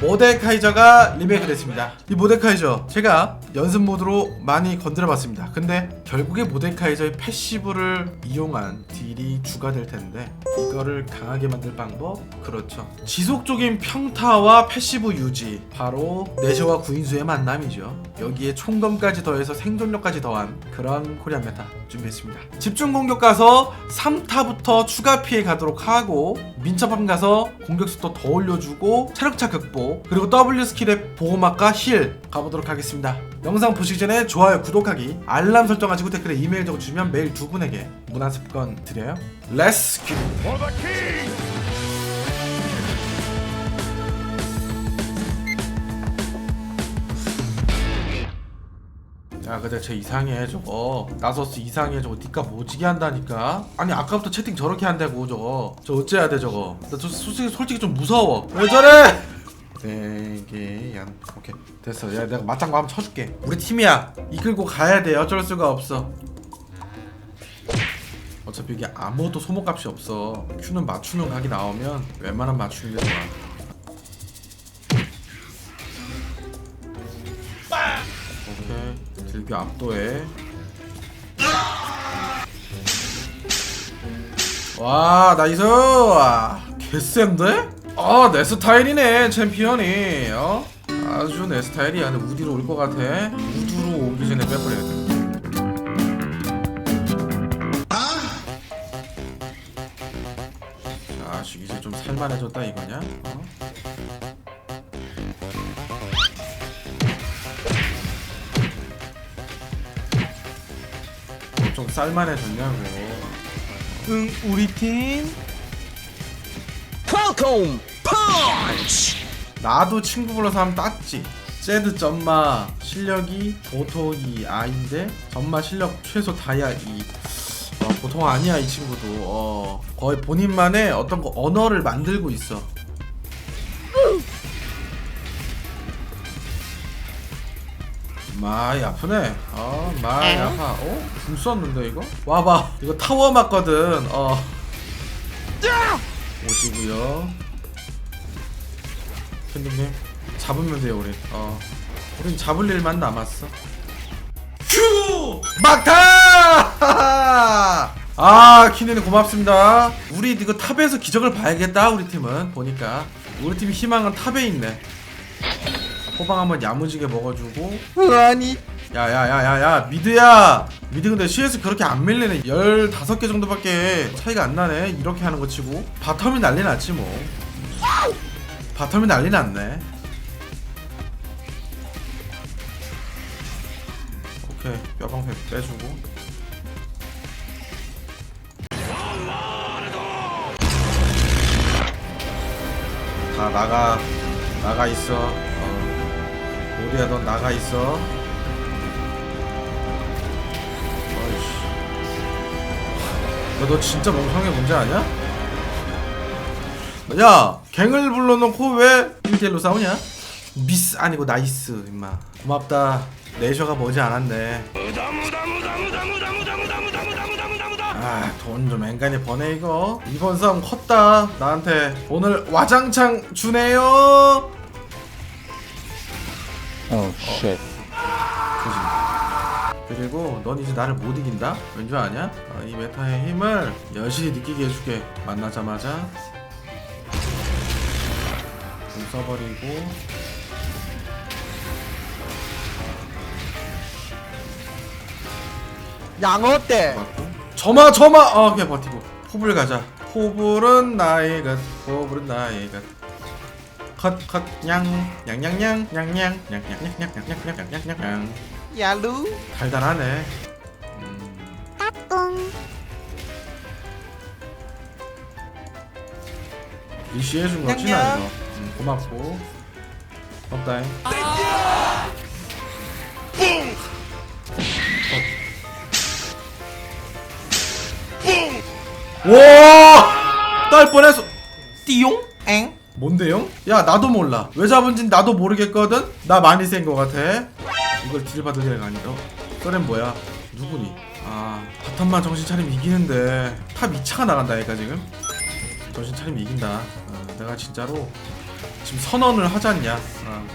모데카이저가 리메이크 됐습니다. 이 모데카이저 제가 연습 모드로 많이 건드려봤습니다. 근데 결국에 모데카이저의 패시브를 이용한 딜이 추가될 텐데 이거를 강하게 만들 방법? 그렇죠. 지속적인 평타와 패시브 유지. 바로 내셔와 구인수의 만남이죠. 여기에 총검까지 더해서 생존력까지 더한 그런 코리안 메타 준비했습니다. 집중 공격 가서 3타부터 추가 피해 가도록 하고 민첩함 가서 공격 속도 더 올려주고 체력차 극복 그리고 W 스킬의 보호막과 힐 가보도록 하겠습니다. 영상 보시기 전에 좋아요 구독하기 알람 설정하시고 댓글에 이메일 적어주시면 매일 두 분에게 문화습권 드려요. 렛츠 기 야 근데 쟤 이상해 저거. 나서스 이상해 저거. 니가 모지게 한다니까? 아니 아까부터 채팅 저렇게 한다고 저거. 저 어째야 돼 저거? 나 저 솔직히 솔직히 좀 무서워. 왜 저래 네개 양. 오케이. 됐어. 야 내가 맞장구 한번 쳐줄게. 우리 팀이야. 이끌고 가야 돼. 어쩔 수가 없어. 어차피 이게 아무것도 소모값이 없어. 큐는 맞추는 각이 나오면 웬만하면 맞추는 게 좋아. 오케이. 들교 압도해. 와 나이스 와, 개센데? 아 내 스타일이네 챔피언이. 어? 아주 내 스타일이야. 근데 우디로 올 것 같아. 우드로 오기 전에 빼버려야 돼. 자식 이제 좀 살만해졌다 이거냐? 어? 어, 좀 쌀만해졌냐고 응 우리 팀 falcon punch! 나도 친구 불러서 하면 땄지. 제드 점마 실력이 보통이 아인데 점마 실력 최소 다이아 2 어, 보통 아니야 이 친구도. 어, 거의 본인만의 어떤 거 언어를 만들고 있어. 많이 아프네. 어 많이 아파. 어? 궁 썼는데 이거? 와봐. 이거 타워 맞거든. 어 오시고요. 캔디님 잡으면 돼요 우리. 어. 우린 잡을 일만 남았어. 큐! 막타! 아 키네님 고맙습니다. 우리 이거 탑에서 기적을 봐야겠다 우리 팀은. 보니까. 우리 팀 희망은 탑에 있네. 호방 한번 야무지게 먹어주고. 아니 야야야야야 미드야. 미드 근데 CS 그렇게 안 밀리네. 15개 정도밖에 차이가 안 나네. 이렇게 하는 거 치고. 바텀이 난리 났지 뭐. 바텀이 난리 났네. 오케이. 뼈방패 빼주고. 다 나가 나가 있어. 어. 어디야 넌 나가 있어 야, 너 진짜 멍청해 문제 아니야? 야, 갱을 불러놓고 왜 1대1로 싸우냐? 미스 아니고 나이스 임마. 고맙다. 레이셔가 머지 않았네. 아돈 좀 앵간히 버네 이거. 이번 싸움 컸다 나한테. 오늘 와장창 주네요. Oh shit 그리고 넌 이제 나를 못 이긴다? 왠 줄 아냐? 어, 이 메타의 힘을 여실히 느끼게 해줄게 만나자마자 좀 써버리고 양어 때 맞고 점아 점아 어 그냥 버티고 포불 가자 포불은 나의 것 포불은 나의 것 컷컷 냥냥냥냥 냥냥 냥냥냥냥냥냥냥냥냥 야루 달달하네 음. 리시 해준 거지 나 냥냥. 이거 음, 고맙고 없다잉 어. 와! 딸 뻔했어. 띠용? 엥? 뭔데요? 야 나도 몰라. 왜 잡은진 나도 모르겠거든. 나 많이 센 거 같아. 이걸 딜 받을 애가 아니라. 쏘렌 뭐야? 누구니? 아 바텀만 정신 차리면 이기는데 탑 2차가 나간다 얘가 지금. 정신 차리면 이긴다. 어, 내가 진짜로 지금 선언을 하지 않냐. 어.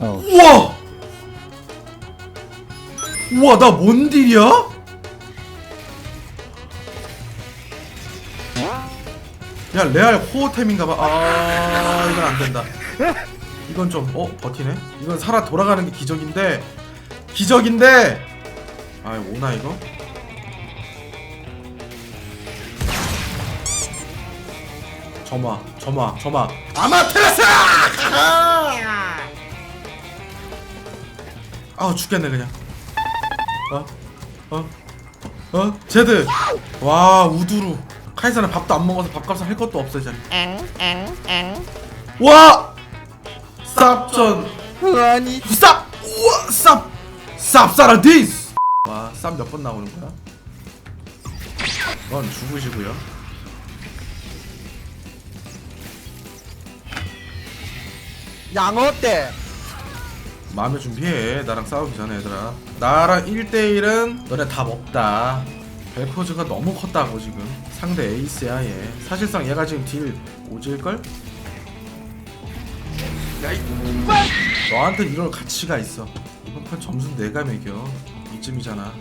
Oh. 우와! 우와 나 뭔 딜이야? 야 레알 호호템인가봐 아 이건 안된다 이건 좀 어? 버티네? 이건 살아 돌아가는 게 기적인데 기적인데 아 오나 이거? 점화 점화 점화 아마테라스! 아 죽겠네 그냥 어? 어? 어? 제드 와 우두루 카이사는 밥도 안 먹어서 밥값을 할 것도 없어 이제 와! 쌉전 아니 쌉! 우와 쌉! 쌉싸라 디스! 와 쌉 몇 번 나오는 거야? 넌 죽으시고요 양어 때 마음의 준비해 나랑 싸우기 전에 얘들아 나랑 1대1은 너네 답 없다 벨코즈가 너무 컸다고 지금 상대 에이스야 얘 사실상 얘가 지금 딜 오질걸? 야이 너한테 이럴 가치가 있어 이번 판 점수 내가 매겨 이쯤이잖아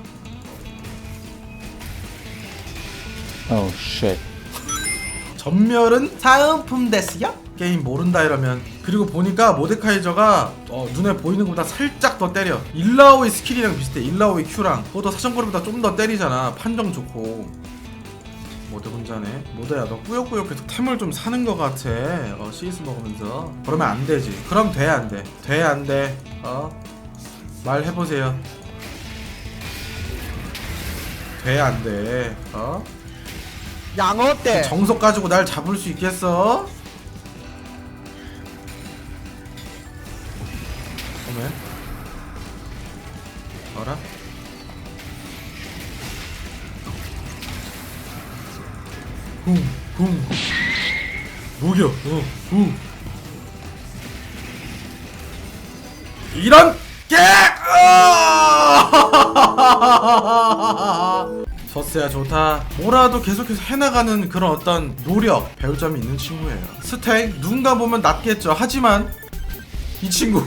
Oh shit. 전멸은 사은품 데스야? 게임 모른다 이러면 그리고 보니까 모데카이저가 어, 눈에 보이는 것보다 살짝 더 때려. 일라오의 스킬이랑 비슷해 일라오의 Q랑. 그것도 사정거리보다 좀 더 때리잖아 판정 좋고. 모드 혼자네. 모드야 너 꾸역꾸역해서 템을 좀 사는 것 같아. 어 CS 먹으면서. 그러면 안 되지. 그럼 돼 안돼. 돼 안돼. 어? 말해보세요. 돼 안돼. 어? 양어 때 정석 가지고 날 잡을 수 있겠어? 쿵쿵 녹여 어, 후 이런 게 서스야 좋다. 뭐라도 계속해서 해나가는 그런 어떤 노력 배울 점이 있는 친구예요. 스택 누군가 보면 낮겠죠. 하지만 이 친구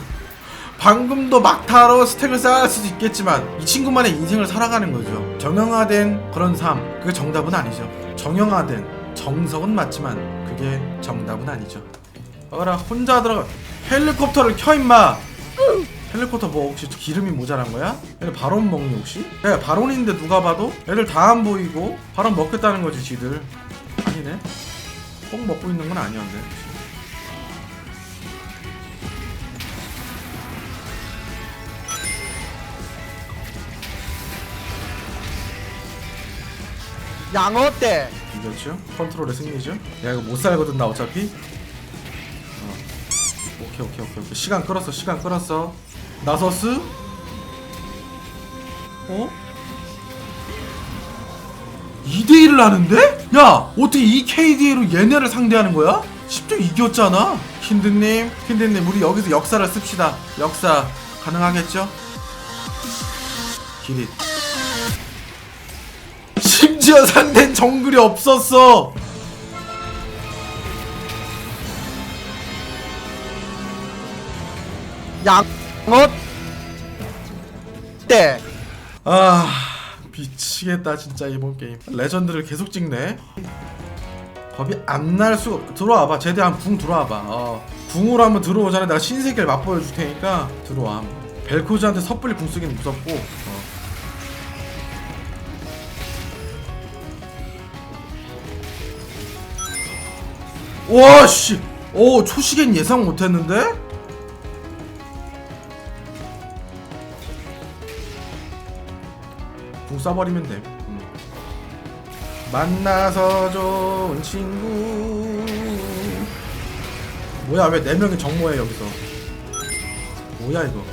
방금도 막타로 스택을 쌓을 수도 있겠지만 이 친구만의 인생을 살아가는 거죠. 정형화된 그런 삶. 그게 정답은 아니죠 정형화된 정석은 맞지만 그게 정답은 아니죠. 어라 혼자 들어가. 헬리콥터를 켜 임마! 헬리콥터 뭐 혹시 기름이 모자란 거야? 얘들 바론 먹니 혹시? 야 바론인데 누가 봐도 애들 다 안 보이고 바론 먹겠다는 거지 지들. 아니네. 꼭 먹고 있는 건 아니었네 양어 때 이겼죠? 컨트롤의 승리죠? 야 이거 못 살거든 나 어차피 어. 오케이 오케이 오케이 오케이 시간 끌었어 시간 끌었어 나서스? 어? 2대1을 하는데? 야 어떻게 이 KDA로 얘네를 상대하는 거야? 10점 이겼잖아 킨드님 킨드님 우리 여기서 역사를 씁시다 역사 가능하겠죠? 기릿 심지어 상대는 정글이 없었어. 양어 때 아 미치겠다 진짜 이번 게임. 레전드를 계속 찍네. 겁이 안 날 수가 들어와봐. 제대 한 궁 들어와봐. 어. 궁으로 한번 들어오잖아. 내가 신세계를 맛보여 줄 테니까 들어와. 벨코즈한테 섣불리 궁 쓰기는 무섭고. 어. 와 씨. 오 초시겐 예상 못했는데? 궁 쏴버리면 돼. 음. 만나서 좋은 친구. 뭐야 왜네 명이 정모해 여기서? 뭐야 이거?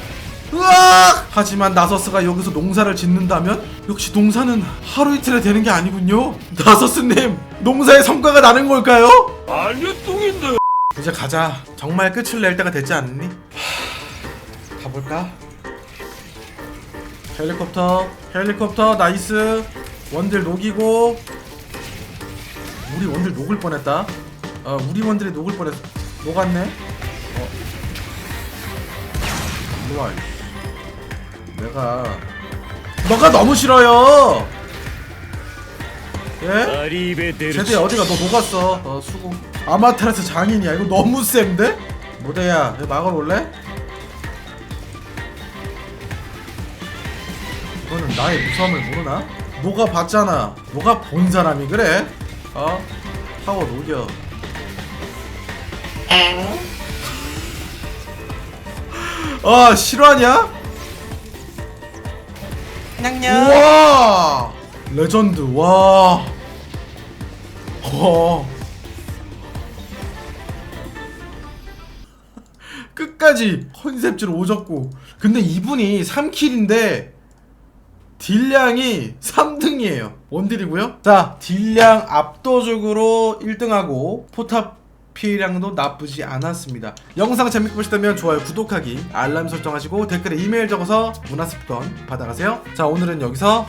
으악! 하지만 나서스가 여기서 농사를 짓는다면 역시 농사는 하루 이틀에 되는 게 아니군요. 나서스님 농사의 성과가 나는 걸까요? 아니요 똥인데 이제 가자. 정말 끝을 낼 때가 됐지 않니? 하... 가볼까? 헬리콥터 헬리콥터 나이스 원딜 녹이고 우리 원딜 녹을 뻔했다 어 우리 원딜이 녹을 뻔했어 녹았네 어 이씨. 내가 너가 너무 싫어요. 예? 제드야 어디가 너 녹았어. 어 수고. 아마테라스 장인이야. 이거 너무 센데? 모대야, 이거 막을 올래? 이거는 나의 무서움을 모르나? 뭐가 봤잖아. 뭐가 본 사람이 그래? 어? 파워 녹여. 아 실화냐? 우와! 레전드 와. 어. 끝까지 컨셉지로 오졌고 근데 이분이 3킬인데 딜량이 3등이에요. 원딜이고요. 자 딜량 압도적으로 1등하고 포탑 피해량도 나쁘지 않았습니다. 영상 재밌게 보셨다면 좋아요 구독하기 알람 설정하시고 댓글에 이메일 적어서 문화습관 받아가세요. 자 오늘은 여기서